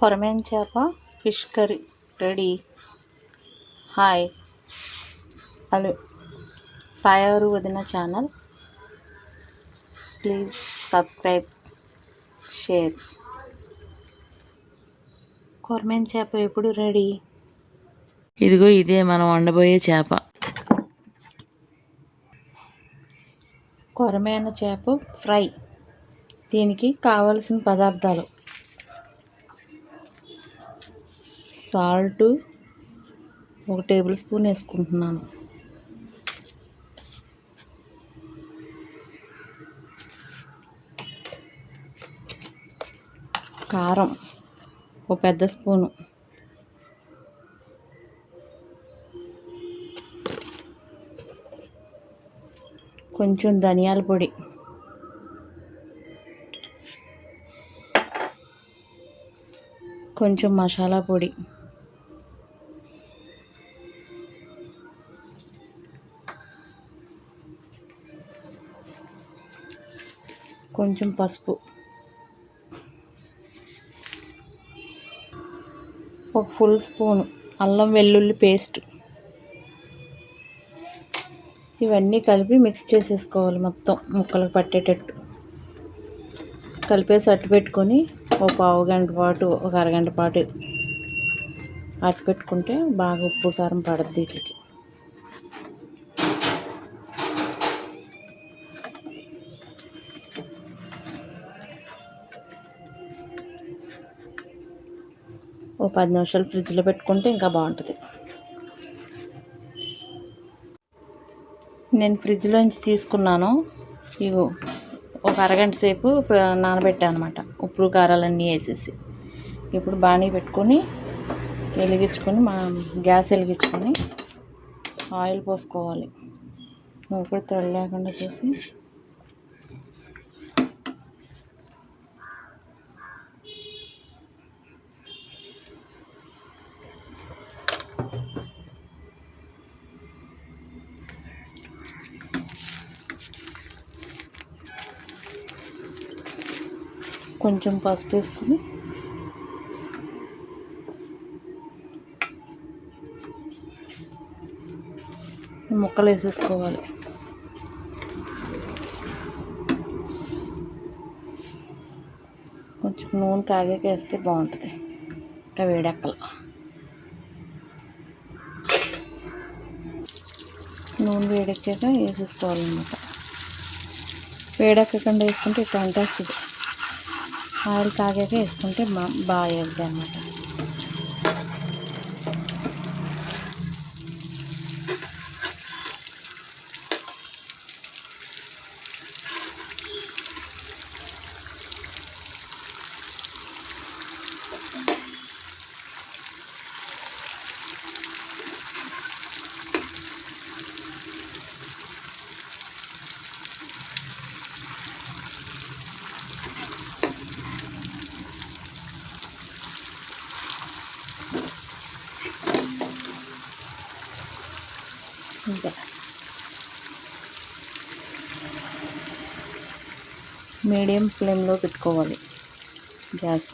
కొరమేన్ చేప fish curry ready. Hi. Hello. పాయారు వదిన channel. Please subscribe share. కొరమేన్ చేప ఎప్పుడు రెడీ? ఇదిగో ఇదే మనం వండబోయే చేప. కొరమేన చేప ఫ్రై. దీనికి కావలసిన పదార్థాలు. సాల్ట్ ఒక టేబుల్ స్పూన్ వేసుకుంటున్నాను. కారం ఒక పెద్ద స్పూను. కొంచెం ధనియాల పొడి. కొంచెం మసాలా పొడి. కొంచెం పసుపు. ఒక ఫుల్ స్పూన్. అల్లం వెల్లుల్లి పేస్ట్. ఇవన్నీ కలిపి మిక్స్ చేసేసుకోవాలి మొత్తం ముక్కలకు పట్టేటట్టు. కలిపేసి అట్టు పెట్టుకొని ఒక పావు గంట పాటు ఒక అరగంట పాటు అట్టు పెట్టుకుంటే బాగా ఉప్పు కారం పడుద్ది వీటికి ఓ పది నిమిషాలు ఫ్రిడ్జ్లో పెట్టుకుంటే ఇంకా బాగుంటుంది. నేను ఫ్రిడ్జ్లోంచి తీసుకున్నాను. ఇవి ఒక అరగంట సేపు ఫ్ర- నానబెట్టాను అనమాట ఉప్పు కారాలన్నీ వేసేసి. ఇప్పుడు బాణీ పెట్టుకొని వెలిగించుకొని మా గ్యాస్ వెలిగించుకొని ఆయిల్ పోసుకోవాలి. ఇప్పుడు తడి లేకుండా చూసి కొంచెం పసుపు వేసుకొని. ముక్కలు వేసేసుకోవాలి. కొంచెం నూనె కాగాక వేస్తే బాగుంటుంది. ఇంకా వేడెక్కల. నూనె వేడెక్కాక వేసేసుకోవాలన్నమాట. వేడెక్కకుండా వేసుకుంటే ఇట్లా అంటేస్తుంది ఆయిల్ కాగాక వేసుకుంటే బాగా వేద్దాం అన్నమాట. ఇంకా మీడియం ఫ్లేమ్లో పెట్టుకోవాలి గ్యాస్.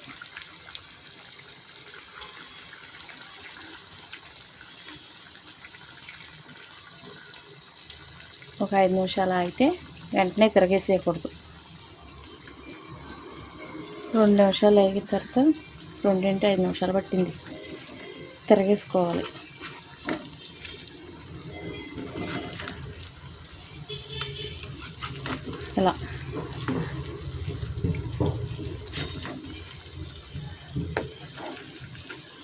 ఒక ఐదు నిమిషాలు అయితే వెంటనే తిరగేసేయకూడదు. రెండు నిమిషాలు అయిన తర్వాత రెండింటి ఐదు నిమిషాలు పట్టింది. తిరగేసుకోవాలి. ఇలా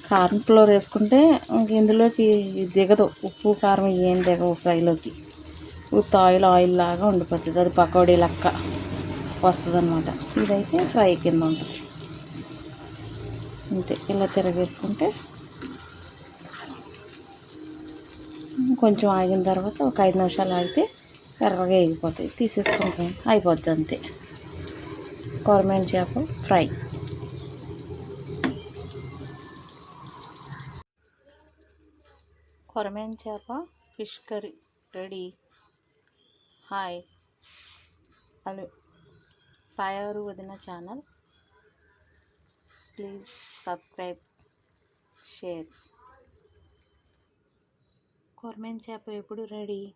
కారం ఫ్లోర్ వేసుకుంటే ఇందులోకి దిగదు. ఉప్పు కారం ఏం దిగవు ఫ్రైలోకి ఉత్త ఆయిల్ ఆయిల్ లాగా ఉండిపోతుంది. అది పకోడీ లెక్క వస్తుంది అనమాట ఇదైతే ఫ్రై కింద ఉంటుంది. అంతే. ఇలా తిరగేసుకుంటే కొంచెం ఆగిన తర్వాత ఒక ఐదు నిమిషాలు ఆగితే ఎర్రగా వేగిపోతాయి తీసేసుకుంటాం. అయిపోద్ది అంతే. కొరమేన చేప ఫ్రై. కొరమేన చేప fish curry ready. Hi. Hello. పాయారు వదిన ఛానల్. Please subscribe share. కొరమేన్ చేప ఎప్పుడు రెడీ?